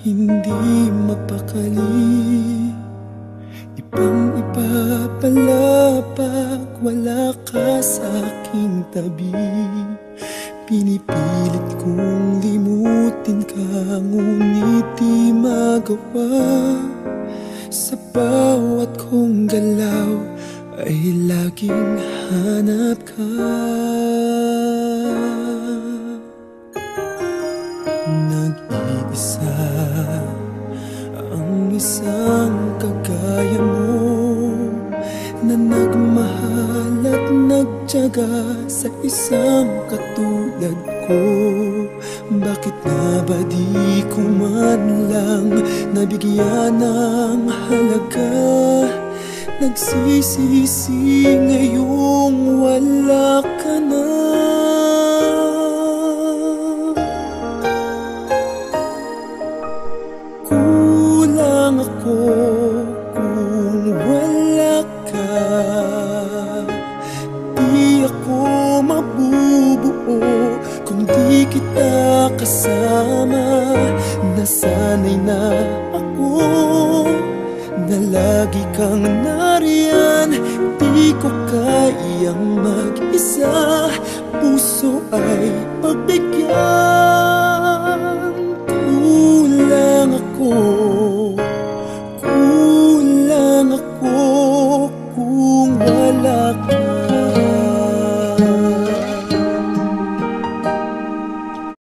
Hindi mapakali. Ibang iba pala pag wala ka sa aking tabi. Pinipilit kong limutin Ngunit di magawa Sa bawat kong galaw Ay laging hanap ka. Nag-iisa Ang isang kagaya mo Na at nagtyaga Sa isang katulad ko? Bakit nga ba di ko man lang Nabigyan ng halaga? Nagsisisi ngayong wala ka na kasama Nasanay na ako na lagi kang nariyan. Di ko kayang mag-isa Puso ay pagbigyan